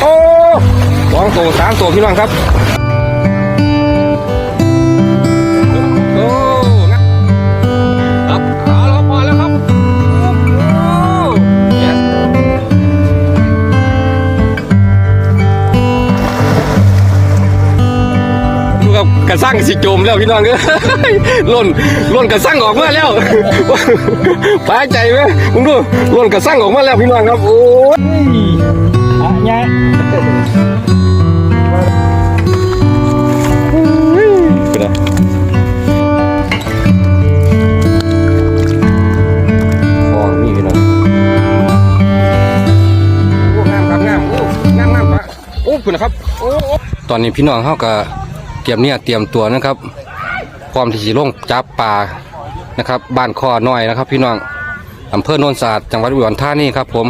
โอ้สองตัวสามตัวพี่น้องครับโอ้ครับเอาเราพอแล้วครับโอ้ yes ดูกับกระสั่งสิโจมแล้วพี่น้องเอ้ยล่นล่นกระสั่งออกมาแล้วปลาใจไหมมึงดูล่นกระสั่งออกมาแล้วพี่น้องครับ โอ้ยอะเนี่ย คุณนะครับตอนนี้พี่น้องเขาก็เตรียมเนี่ยเตรียมตัวนะครับพร้อมที่จะลงจับปลานะครับ บ้านคอน้อยนะครับ พี่น้องอำเภอโนนสะอาดจังหวัดอุดรธานีครับ ผม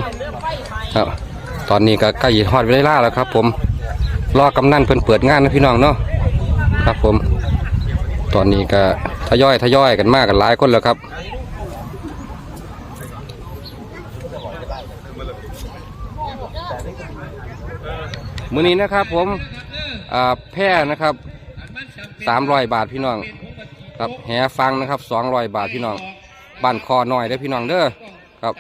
ครับตอนนี้ก็ใกล้ฮอดเวลาแล้วครับ ผมรอกำนันเพิ่นเปิดงานนะพี่น้องเนาะครับ ผม ตอนนี้ก็ทยอยทยอยกันมากกันหลายคนแล้วครับ มือนี้นะครับผมอ่าแพร่นะครับสามร้อยบาทพี่น้องครับแหฟังนะครับสองร้อยบาทพี่น้องบ้านคอน้อยเด้อพี่น้องเด้อครับ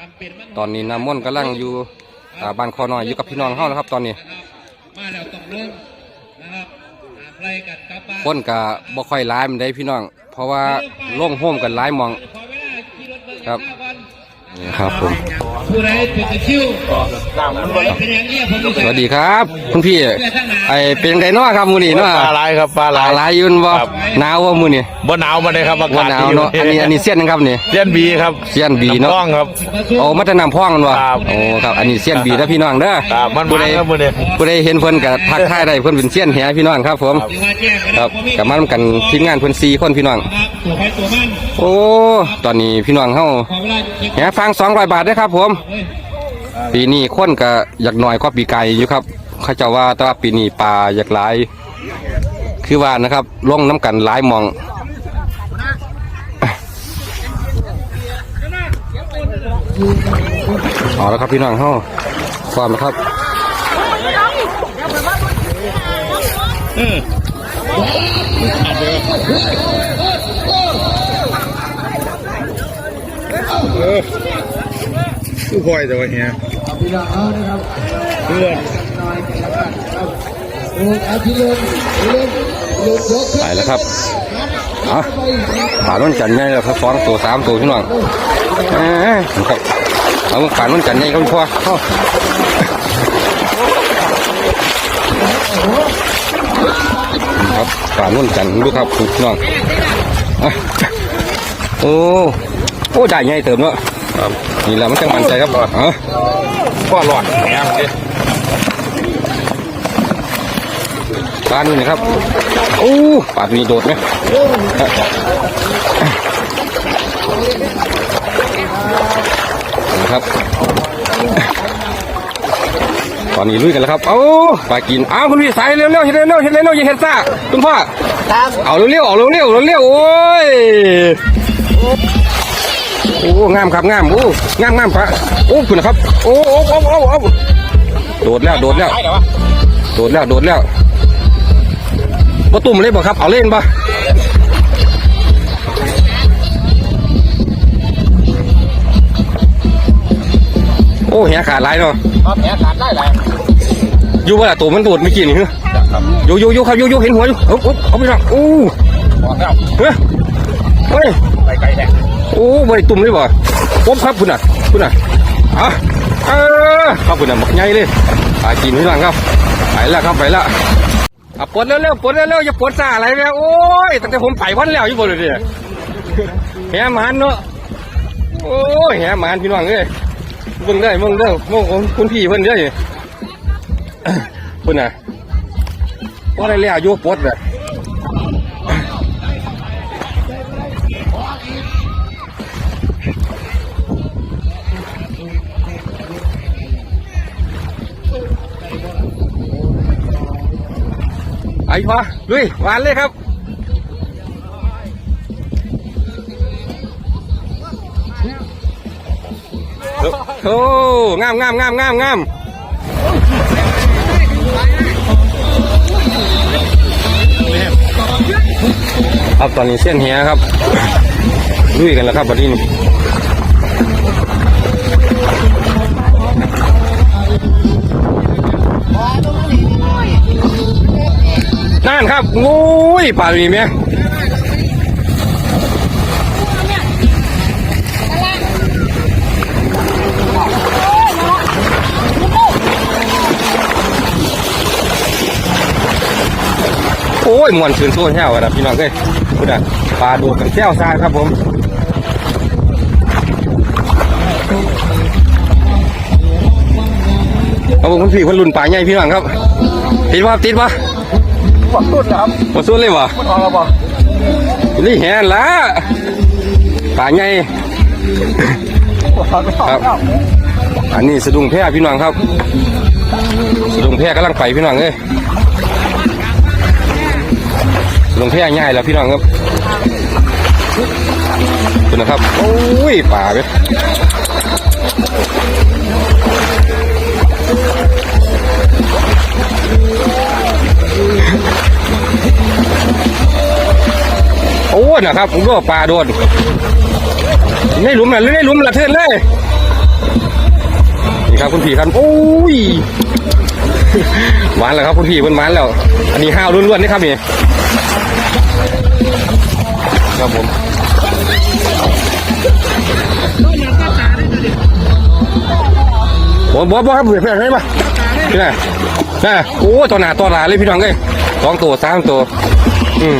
ตอนนี้น้ำมนต์กำลังอยู่อ่าบ้านคอน้อยอยู่กับพี่น้องเฮานะครับ ตอนนี้มาแล้วต้องลงนะครับหาไล่กันกลับบ้านคนกะบ่ค่อยร้ายมันได้พี่น้อง เพราะว่าล่งโฮมกันหลายหมองขอเวลาขี่รถเบิ่งครับหน้าก่อนนี่ ครับผมผู้ใดเป็นตะคริวผู้ใดเป็นอย่างเงี้ยผมรู้สวัสดีครับ คุณพี่ไอเป็นไงเนาะครับมูนี่เนาะปลาลายครับปลาปลาลายหลายอยืนบ่ครับหนาวว่ามูนี่บ่หนาวมาเลยครับอาว่ากาศหนาวเนาะอันนี้อันนี้เสี้ยนนะครับนี่เลียนบีครับเสี้ยนบีเนาะำต้องครับโอ้มัตนำพ่องกันวะครับโอ้ครับอันนี้เสี้ยนบีนะพี่น้องเด้อครับมันผู้ใดมันครับมื้อนี้ผู้ใดเห็นเพิ่นก็ทักทายได้เพิ่นเป็นเสี้ยนแหพี่น้องครับ ผมถือว่าแจ้งกันคแล้รัวบบ่มีกับมาทำกันทีมงานเพิ่น4คนพี่น้องครับตัวใครตัวมันโอ้ตอนนี้พี่น้องเฮาขอเวาขี่แหฟัง200บาทเด้อครับผม ปีนี้คนก็อยากหน้อยกว่าปีไก่อยู่ครับเขาเจะว่าแต่ว่าปีนี้ปลาอยากหลาย คือว่านะครับลงน้ำกันหลายมองเอาแล้วครับพี่น้องเฮาความนะครับผู้ คอยแต่ว่าเฮียเพื่อนไปแล้วครับเอาป่านุ่นจันทร์ใหญ่แล้วครับสองตัวสามตัวพี่น้องเอ้ยครับเอาป่านุ่นจันทร์ใหญ่ก็พอเอครับป่านุ่นจันดูครับพี่น้องโอ้โอ้ได้ใหญ่เติมเนาะครับ นี่แหละมันจังมั่นใจครับเออก็หลอดแหมดิปลานี่นะครับโอ้ปลาตัวนี้โดดไหมนะครับ ตอนนี้ลุยกันแล้วครับ เอ้าปลากิน อ้าวคุณพี่สายเร็วๆเห็นเร็วๆเห็นเร็วๆอย่าเห็นซ่าคุณพ่อเอาเร็วๆเอาเร็วๆเร็วๆโอ้ยโอ้งามครับงามโอ้งามงามปะโอ้คุณนะครับโอ้โอ้โอ้โอ้โอ้โดดแล้วโดดแล้วโดดแล้วโดดแล้วบ่ตุ่มเลยบ่ครับเอาเล่นบ่โอ้แหขาดหลายเนาะครับแหขาดได้หลายอยู่ว่าตัวมันโดดไม่อกี่นี่เหรออยู่อยู่อยู่ครับอยู่อยู่เห็นหัวอยู่เอาเอาเอาไปละโอ้บอกแล้วเฮ้ยเฮ้ยไปไกลแท้ โอ้บริตุ่มเลยบ่ปุ๊บครับคุณน่ะคุณน่ะอะเออครับคุณน่ะหมกใหญ่เลยไปกินที่หลังครับไปแล้วครับไปแล้วอะปวดเร็วๆปวดเร็วๆอย่าปวดซาอะไรแม่โอ้ยตั้งแต่ผมไปวันแล้วอยู่บ่เลยเนี่ยแหหมันเนาะโอ้ยแหหมันพี่น้องเอ้ยเบิ่งได้เบิ่งได้เบิ่งคุณพี่เพิ่นเด้อคุณน่ะพอได้แล้วอยู่ปวดเลย ไปพอลุยวานเลยครับโอ้งามงามงามงามงามครับตอนนี้เส้นเฮียครับลุยกันแล้วครับวันนี้ นั่นครับงูยป่าตัวนี้ไหมโอ้ยมวนชื่นโซ่แห้วะนะพี่น้องเอ้ยพูดอะปลาดูกันแก้วซ่าครับผมเอาผมคุณพี่คนรุ่นป่าใหญ่พี่น้องครับติดปะติดปะ ปวดตุ้นนะครับมาสู้เลยวะมันออกแล้วบ่นี่แหนละป่าใหญ่ปวดไม่ออกครับแล้วอันนี้สะดุ้งแพร่พี่น้องครับ สะดุ้งแพร่กำลังไปพี่น้องเอ้ยสะดุ้งแพร่ง่ายแล้วพี่น้องครับคุณนะครับ โอ้ยป่าเว้ย โอ้ยนะครับผมก็ปลาโดนไม่หลุมนะไม่หลุมละเทินเลยนี่ครับคุณพี่ครับโอ้ยหวานแล้วครับคุณพี่มันหวานแล้ว อันนี้ห้าวล้วนๆนี่ครับนี่ครับผมบอบอบครับเพื่อนเพื่อนให้มาพี่น่ะน่ะโอ้ตัวหนาตัวหลาเลยพี่น้องเอ้ยสองตัวสามตัว อืม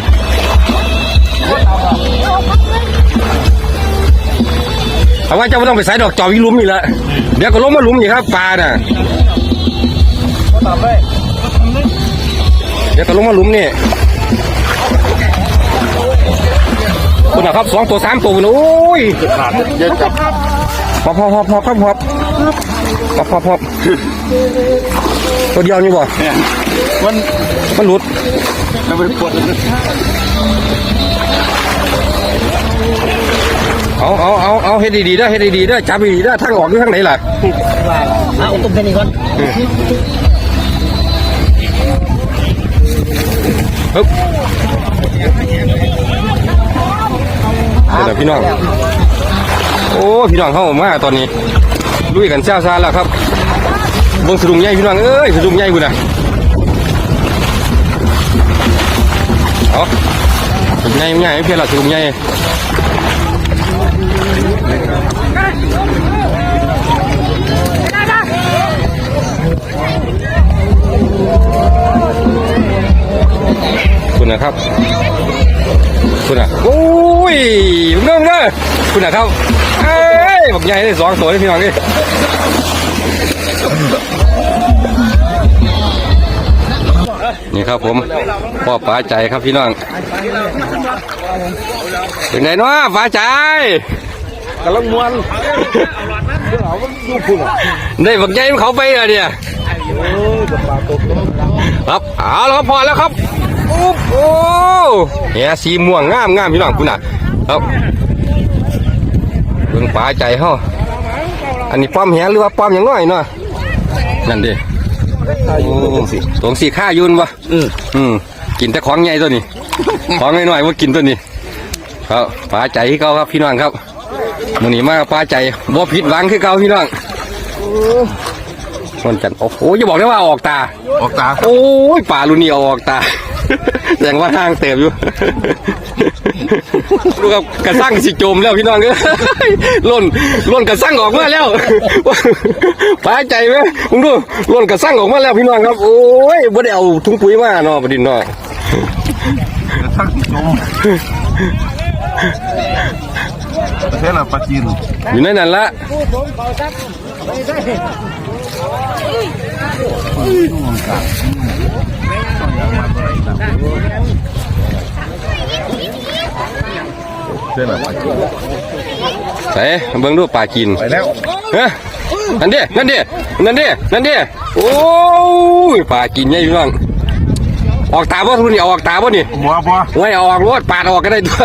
เอาว่าเจ้าไม่ต้องไปใส่ดอกจอวิลุมนี่แหละเดี๋ยวก็ล้มมาลุมนี่ครับปลาน่ะเลยเดี๋ยวก็ลงมมาลุมนี่คุณนะครับสองตัวสามตัวคุณโอ้ยเยอะจับพอพอพอพอครับพอพอพอพอตัวเดียวนี่บ่มันมันหลุดมันเป็นปวด เลยเอาเอาเอาเอาเฮ็ดดีๆเด้อเฮ็ดดีๆเด้อจับดีๆเด้อทางออกอยู่ทางไหนล่ะเอาตุ้มเป็นอีกคนฮึบเดี๋ยวพี่น้อง โอ้พี่น้องเข้ามาตอนนี้ลุยกันเจ้าซาแล้วครับเบิ่งสะดุ้งใหญ่พี่น้องเอ้ยสะดุ้งใหญ่กูน่ะเอาสะดุ้งใหญ่ใหญ่ไม่เพี้ยนหรอกสะดุ้งใหญ่ คุณอะครับเอ้ยบอกใหญ่เลยสองตัวเลยพี่น้องนี่นี่ครับผมพ่อป้าใจครับพี่น้องเป็นไงเนาะป้าใจกำลังมวนเอามันดูคุณอะได้บอกใหญ่มันเขาไปอะเนี่ยเออกับปลาตกครับเอาแล้วครับพอแล้วครับอุ๊บโอ้เฮียสีม่วงงามงามพี่น้องคุณอะครับ เบิ่งป้าใจเฮาอันนี้ป้อมเฮียหรือว่าป้อมอย่างน้อยเนาะนั่นดิโอ้ตรงสีข้ายุนวะอืมอืมกินแต่ของใหญ่ตัวนี้ ของน้อยๆว่ากินตัวนี้ ครับปลาใจที่เก่าครับพี่น้องครับมันนี้มาปลาใจบ่ผิดหวังคือเก่าพี่น้องมันจันโอ้โหอย่าบอกได้ว่าออกตา ออกตา โอ้ยป่าลุนี่เอาออกตา แสดงว่าห้างเติบอยู่ ดูกับกระสั่งสิโจมแล้วพี่น้องเอ้ยล่นล่นกระสั่งออกมาแล้วปลาใจไหมมึงดูล่นกระสั่งออกมาแล้วพี่น้องครับ โอ้ยบ่ได้เอาถุงปุ๋ยมาเนาะประดินเนาะทั้งจมเท่านั้นปลาจีนอยู่ในนั้นละ ใส่เบิ่งดูปลากินไปแล้วเฮ้ยนั่นดินั่นดินั่นดินั่นดิโอ้ยปลากินใหญ่พี่น้อง ออกตาบ่ทุนนี่เอาออกตาบ่นี่บัวบัวไว้เอาออกรถปาดออกก็ได้ตัว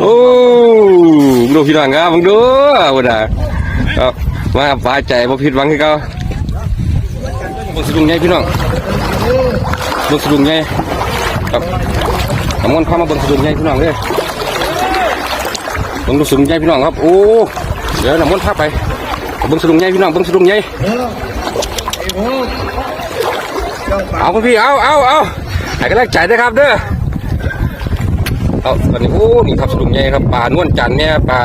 โอ้ดูพี่น้องครับมึงดูวันน่ะครับมาปลาใจบ่ผิดหวังคือเก่าบ่สะดุ้งใหญ่พี่น้องเบิ่งสะดุ้งใหญ่ครับน้ำมันพามาเบิ่งสะดุ้งใหญ่พี่น้องเลยเบิ่งสะดุ้งใหญ่พี่น้องครับ โอ้ เดี๋ยวน้ำมันพาไป เบิ่งสะดุ้งใหญ่พี่น้องเบิ่งสะดุ้งใหญ่เอาคุณพี่เอาเอาเอาให้กำลังใจด้วยครับเด้อเอาตอนนี้โอ้นี่ครับสะดุ้งใหญ่ครับปลานวลจันเนี่ยปลา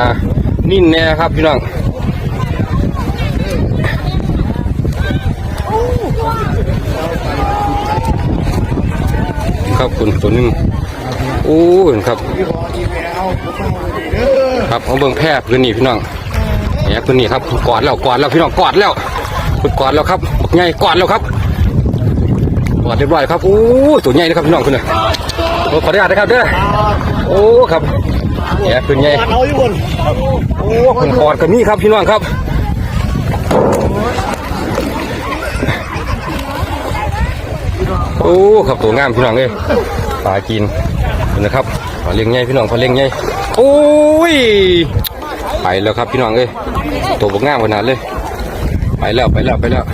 นิ่นเนี่ยครับพี่น้องครับคุณตัวนึงโอ้ยครับครับของเบิ่งแพร่พื้นนี่พี่น้อง เนี่ยพื้นนี่ครับกอดแล้วกอดแล้วพี่น้องกอดแล้วกอดแล้วครับบักใหญ่กอดแล้วครับกอดเรียบร้อยครับโอ้ตัวใหญ่นะครับพี่น้องคุณน่ะโอ้ขออนุญาตนะครับเด้อโอ้ครับเนี่ยพื้นใหญ่เอาอยู่บนโอ้คนกอดกันนี่ครับพี่น้องครับโอ้ครับตัวงามพี่น้องเอ้ยปลากินนะครับปลาเลี้ยงใหญ่พี่น้องปลาเลี้ยงใหญ่โอ้ย ไปแล้วครับพี่น้องเอ้ยตัวบกงามขนาดเลย ไปแล้วไปแล้วไปแล้ว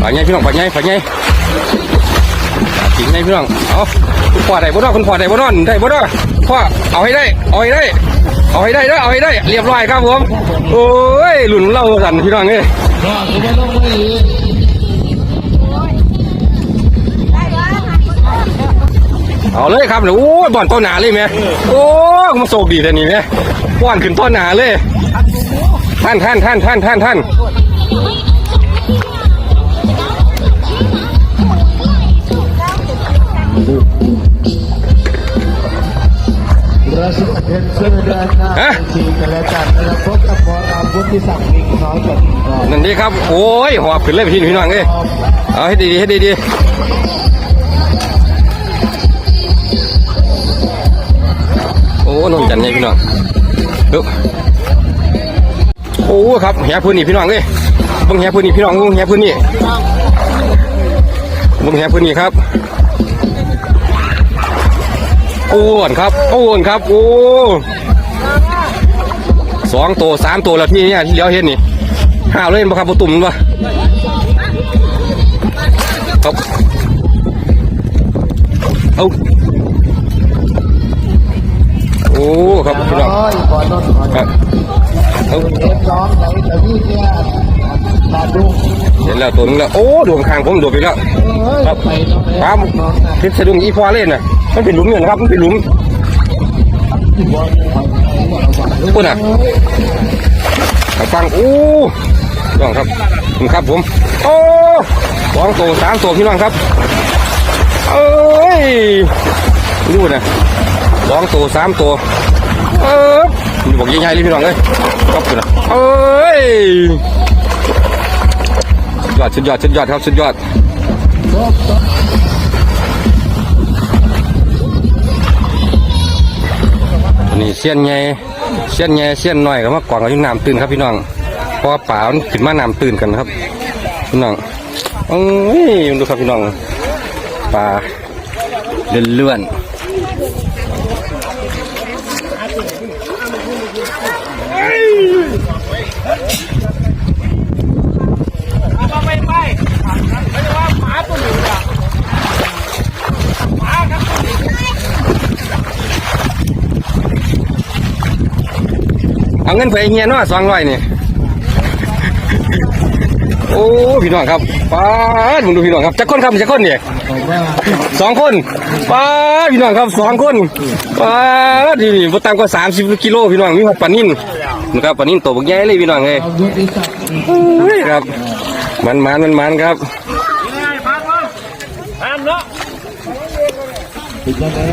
ปลาใหญ่พี่น้องปลาใหญ่ปลาใหญ่ปลากินใหญ่พี่น้องเอาคุณพ่อได้บ่นอคุณพ่อได้บ่นอนได้บ่นอพ่อเอาให้ได้เอาให้ได้เอาให้ได้เด้อเอาให้ได้ เรียบร้อยครับผม โอ้ยหลุนเล่ากันพี่น้องเอ้ย รอดคุณไม่ต้องไม่ดีเอาเลยครับเนี่ยโอ้ยบ่อนต้นหนาเลยแม่โอ้มาโศกดีแต่นี่แม่บ่อนขึ้นต้นหนาเลย ท่านท่านท่านท่านท่านท่านราศีเพนเสื้อเดินหน้าทีกันแล้วกันนะ รับพบกับหมอรามวุฒิศักดิ์มิงน้อยกับอีกน้อยนั่นดีครับ โอ้ยหอบขึ้นเลยพี่พี่น้องเอ้ยเอาให้ดีๆให้ดีๆโอ้นนจันทร์ไงพี่น้องดูโอ้ครับแหพื้นนี่พี่น้องเอ้ยเบิ่งแหพื้นนี่พี่น้องบิ่งแหพื้นนี่บิ่งแหพื้นนี่ครับอ้วนครับอ้วนครับโอ้ สองตัวสามตัวแล้วที่เนี่ยที่เลี้ยวเห็นนี่ห้าวเล่นปะครับประตุ่มปะครับเอาโอ้ครับพี่น้องน้อยขอนนท์ขอนครับนเอาเอฟร้องไหนแต่พี่เนี่ยมาดูเห็นแล้วตัวนึงแล้วโอ้ดวงข้างผมโดดไปแล้วเอ้ยไปน้องแม่ครับน้องนะเพชรสะดุ้งอีฟอเล่นน่ะมันเป็นหลุมเนี่ยนะครับมันเป็นหลุม พูดน่ะฟังโอ้น้องครับคุณครับผม โอ้สองตัวสามตัวพี่น้องครับ เอ้ยดูนะสองตัวสามตัว เออบอกใหญ่ๆเลยพี่น้องเอ้ยขอบคุณนะเอ้ยยอดสุดยอดสุดยอดครับสุดยอดนนี้เสี้ยนใหญ่ เสี้ยนแง่เสี้ยนน้อยก็มากวางกันอยู่น้ำตื่นครับพี่น้องเพราะว่าป่ามันขึ้นมาน้ำตื่นกันครับ พี่น้องเอ้ยดูครับพี่น้องป่าเลื่อน เอาเงินไปเฮียเนาะสองร้อยนี่ โอ้พี่น้องครับป้าดมึงดูพี่น้องครับจักคนครับจักคนเนี่ยสองคนป้าดพี่น้องครับสองคนป้าดนี่นี่บ่ต่ำกว่าสามสิบกิโลพี่น้องมีหอดปลานิ่นนะครับปลานิ่นตัวบักใหญ่เลยพี่น้องเอ้ยครับ มันมันมันมันครับ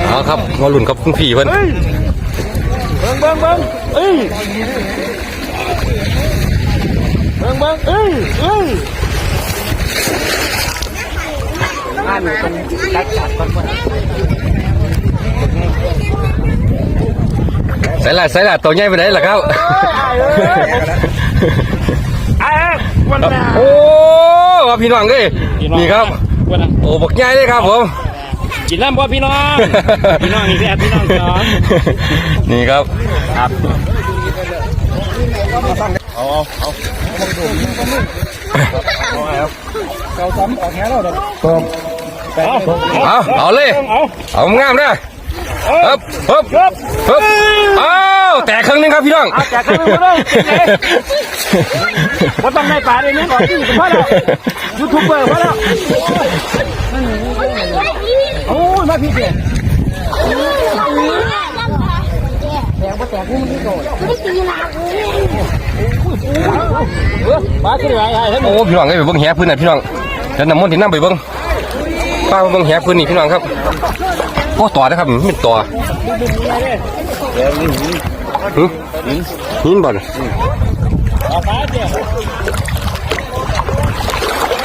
เอาครับมาหลุนกับคุณพี่เพิ่นเบิ้งเบิ้งเบิ้ง เอ้ยเบิ้งเบิ้งเอ้ยเอ้ยใส่ละใส่ละตัวใหญ่ไปไหนล่ะครับไอ้วันน่ะโอ้ครับพี่น้องเอ้ยนี่ครับโอ้บักใหญ่เลยครับผมกินน้ำบ่พี่น้อง พี่น้องนี่พี่แอดพี่น้องสองนี่ครับ ครับเอาเอาเอาเอาเอาเอาเอาเลยเอางามเด้อฮึบฮึบฮึบเอาแตกครึ่งนึงครับพี่น้องแจกกันไปเลยว่าต้องได้ปลาเลยนึงก่อนที่ผมว่าแล้วยูทูบเบอร์ว่าแล้วโอ้ยมาพี่เจปลาขึ้นไรไอ้โอ้พี่น้องเอ้ไปเบิ่งแหพื้นน่ะพี่น้องเดี๋ยวน้ำมนที่น้ำไปเบิ่งป้าเบิ่งแหพื้นนี่พี่น้องครับโอ้ต่อนะครับมันต่อหึหินบ่อน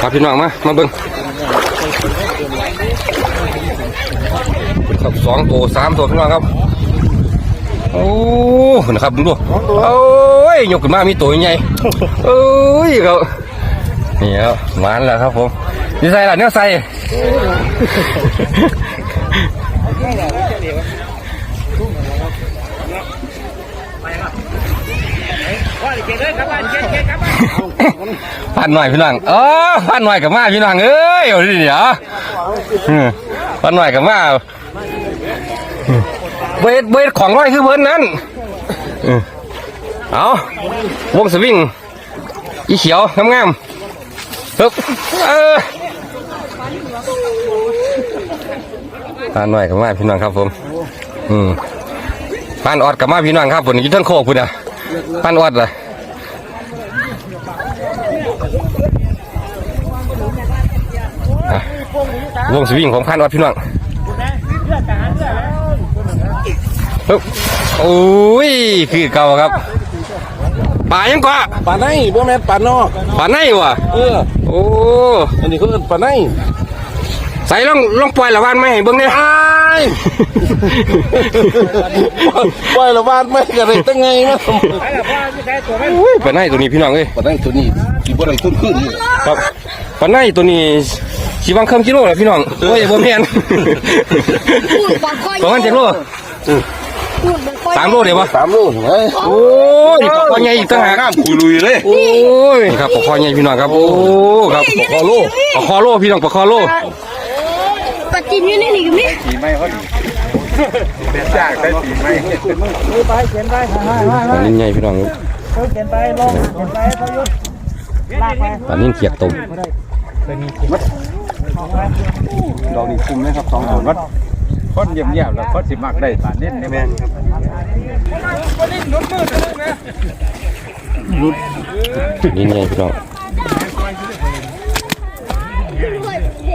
ครับพี่น้องมา มาเบิ่งครับสองตัวสามตัวพี่น้องครับ โอ้นะครับดูดูโอ้ยยกขึ้นมามีตัวใหญ่โอ้ยครับนี่ครับมาแล้วครับผมนี่ใส่ละเนี่ยใส่พันหน่อยพี่น้องเออพันหน่อยกับมาพี่น้องเอ้ยเอาดิเดี๋ยวอืมพันหน่อยกับมา เวทเวทของร้อยคือเพิ่นนั้นอืมเอาวงสวิงอีเขียวงามๆปึ๊บเออพันหน่อยกับมาพี่น้องครับผม อืมพันออดกับมาพี่น้องครับผมอยู่เทั้งโคกพุ่นอะพันออดเลยอะวงสวิงของพันวัดพี่น้อง ปึ๊บโอ้ยคือเก่าครับป่ายังกว่าปลาไหนบ่แม่นปลานอกป่าไหนวะเออโอ้อันนี้คือปลาไหนใส่ลองลองปล่อยละวันไหมเบิ่งเนี่ยปล่อยละวาดไม่กันเลยตั้งไงมาป่าไหนตัวนี้พี่น้องเอ้ยปลาไหนตัวนี้กี่บ่ได้ทุนขึ้นนี่ครับป่าไหนตัวนี้ชีวังเครื่องกิโลแหละพี่น้องโอ้ยบ่แม่นประมาณเจ็ดโล สามโลเดี๋ยววะสามโลเฮ้ยโอ้ยปลาคอใหญ่อีกต่างหากน้ำคุยลุยเลยโอ้ยครับปลาคอใหญ่พี่น้องครับ โอ้ครับปลาคอโลปลาคอโลพี่น้องปลาคอโลปะจินอยู่ในนี่ก็มีอันนี้ใหญ่พี่น้องครับอันนี้เขียดตุ่มดอกนี่คุมเลยครับสองคนวัด คนเยี่ยมๆแล้วคนสิมักได้ปานนี้แม่นครับนี่ใหญ่พี่น้อง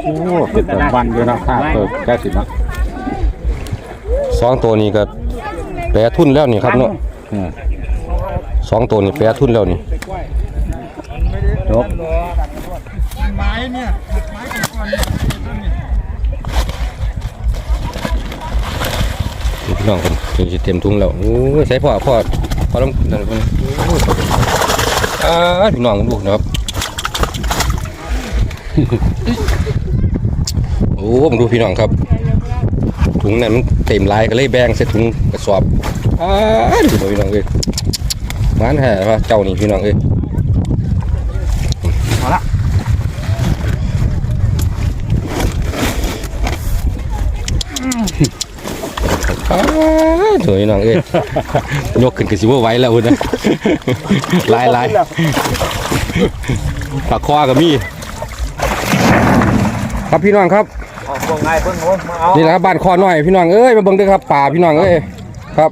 โอ้เป็นรางวัลอยู่นะค่าเปิดแค่สินะสองตัวนี้ก็แปรทุนแล้วนี่ครับเนาะสองตัวนี้แปรทุนแล้วนี่ พี่น้องคนถึงจะเต็มทุ่งแล้วโอ้ยใส่พ่อพ่อพ่อลำนั่นคนอ่าพี่น้องดูนะครับโอ้ผมดูพี่น้องครับถุงนั้นมันเต็มลายก็เลยแบ่งใส่ถุงกระสอบอ่าดูพี่น้องเอ้ยมันแห่ว่าเจ้านี่พี่น้องเอ้ยอ้าว สวยน้องเอ้ยยกขึ้นก็สิว่าไหว้แล้วอุ่นนะลายลายปากคอกับมีครับพี่น้องครับนี่แหละครับบ้านคอน้อยพี่น้องเอ้ยมาเบิ่งเด้วยครับป่าพี่น้องเอ้ยครับ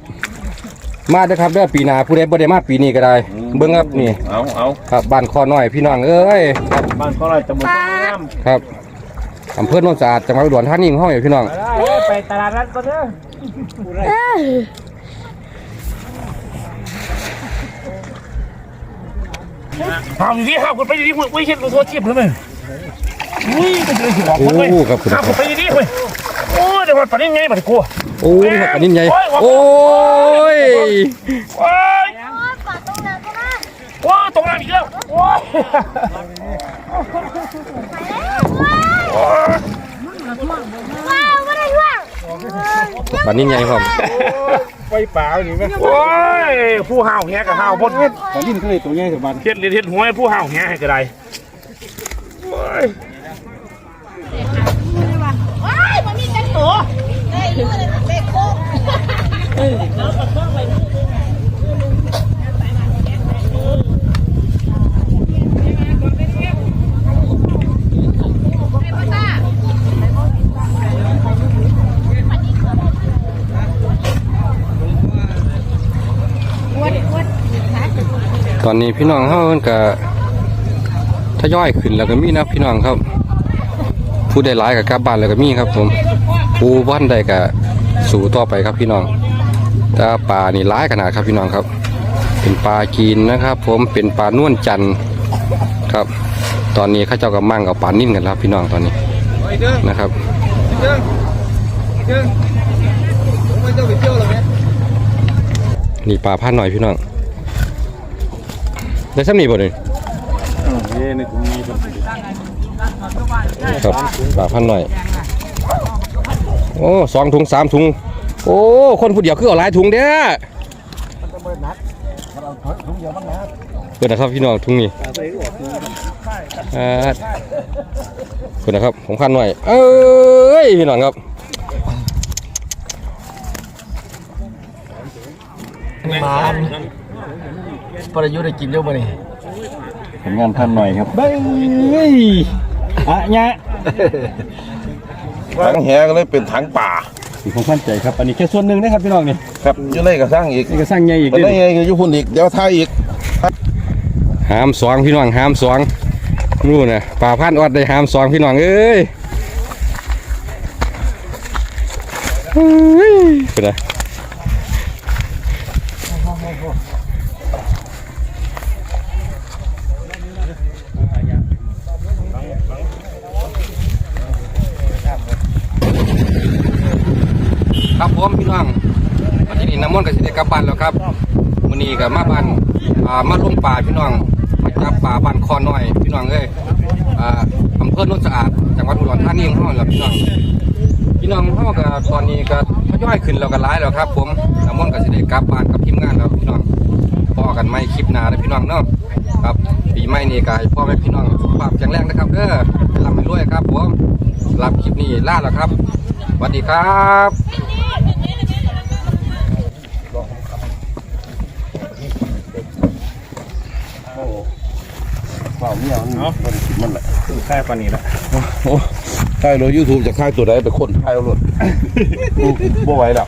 มาเด้อครับเด้อปีหน้าผู้ใดบ่ได้มาปีนี้ก็ได้ เบิ่งครับนี่เอาเอาครับบ้านคอน้อยพี่น้องเอ้ยครับบ้านของเราจะหมดครับ อำเภอโนนสะอาดจังหวัดอุดรธานีของเฮาเนี่ยพี่น้อง ไปตลาดนัดก็เด้อทำดีครับคุณไปดีคุณไม่เห็นตัวตัวเทียบเลยมั้ยอุ้ยมันจะได้สิบอกโอ้ผมเลยครับคุณคครัรับบผมไปดีเว้ยโอ้เดี๋ยวมันปนยังไงบัดกูโอ้ยครับอันนี้ใหญ่โอ้ยโอ้ยปะตรงนั้นก็ได้โอ้ตรงนั้นอีกแล้วโอ้ยว้าวไม่ได้ปลานิ่ใหญ่พร้อมไปป่านี่ไหมโอ้ยผู้ห่าวแหกับห่าวพ่นตอนนี้มันก็เลยตัวใหญ่สบายเฮ็ดเลียนเฮ็ดหัวให้ผู้ห่าวแหให้ก็ได้โอ้ยว้ายมันมีแต่ตัวเฮ้ยดูเลยเด็กโค้ง ตอนนี้พี่น้องเฮามันก็ทยอยขึ้นแล้วก็มีนะพี่น้องครับ ผู้ได้หลายกับกลับบ้านแล้วก็มีครับ ผมผู้บ้านใดก็สู่ต่อไปครับพี่น้องแต่ปลานี่หลายขนาดครับพี่น้องครับ เป็นปลากีนนะครับ ผมเป็นปลานวลจันทร์ครับ ตอนนี้ข้าเจ้ากับมั่งกับปลานิ่นกันแล้วพี่น้องตอนนี้นะครับนี่ปลาพันหน่อยพี่น้อง ได้ซ้ำนี่บ่เลยเย้ในตรงนี้เป็นครับปลาพันหน่อยโอ้สองถุงสามถุง โอ้คนผู้เดียวคือเอาหลายถุงเด้อเปิดนะครับพี่น้องถุงนี้อ่เปิดนะครับผมพันหน่อย เอ้ยพี่น้องครับมา ประยุทธ์ได้กินเยอะบ่นี่ผลงานพันหน่อยครับเบ้ยอะเนี่ยถังแหก็เลยเป็นถังป่าสีของพันใจครับ อันนี้แค่ส่วนหนึ่งนะครับพี่น้องนี่ครับอยู่เลยก็สร้างอีกนี่ก็สร้างใหญ่อีกมันด้วได้ยไงอยู่พุ่นอีกเดี๋ยวท้ายอีกหามสองพี่น้องหามสองนู่นนะป่าพันอดได้หามสองพี่น้องเอ้ยเฮ้ยเป็นไงครับผมพี่น้องวันนี้น้ำมันต์ก็สิได้กลับบ้านแล้วครับวันนี้ก็มาบ้านอ่ามาลงป่าพี่น้องมาจับป่าบ้านคอน้อยพี่น้องเอ้ยอ่าอำเภอโนนสะอาดจังหวัดอุดรธานีของเราแหละพี่น้องพี่น้องเขาก็ตอนนี้ก็ทยอยขึ้นแล้วก็ร้ายแล้วครับ ผมน้ำมันต์ก็สิได้กลับบ้านกับทีมงานแล้วพี่น้องพอกันไหมคลิปหน้านะพี่น้องเนาะครับปีใหม่นี้ก็ให้พ่อแม่พี่น้องสุขภาพแข็งแรงนะครับเด้อให้ร่ำให้รวยครับผมสำหรับคลิปนี้ลาแล้วครับสวัสดีครับ เปล่าเนี่ยมันมันมันแหละแค่ปานนี้ละโอ้ถ่ายเลยยูทูบจะถ่ายตัวใดไปคนถ่ายเอารถบ่ไหวแล้ว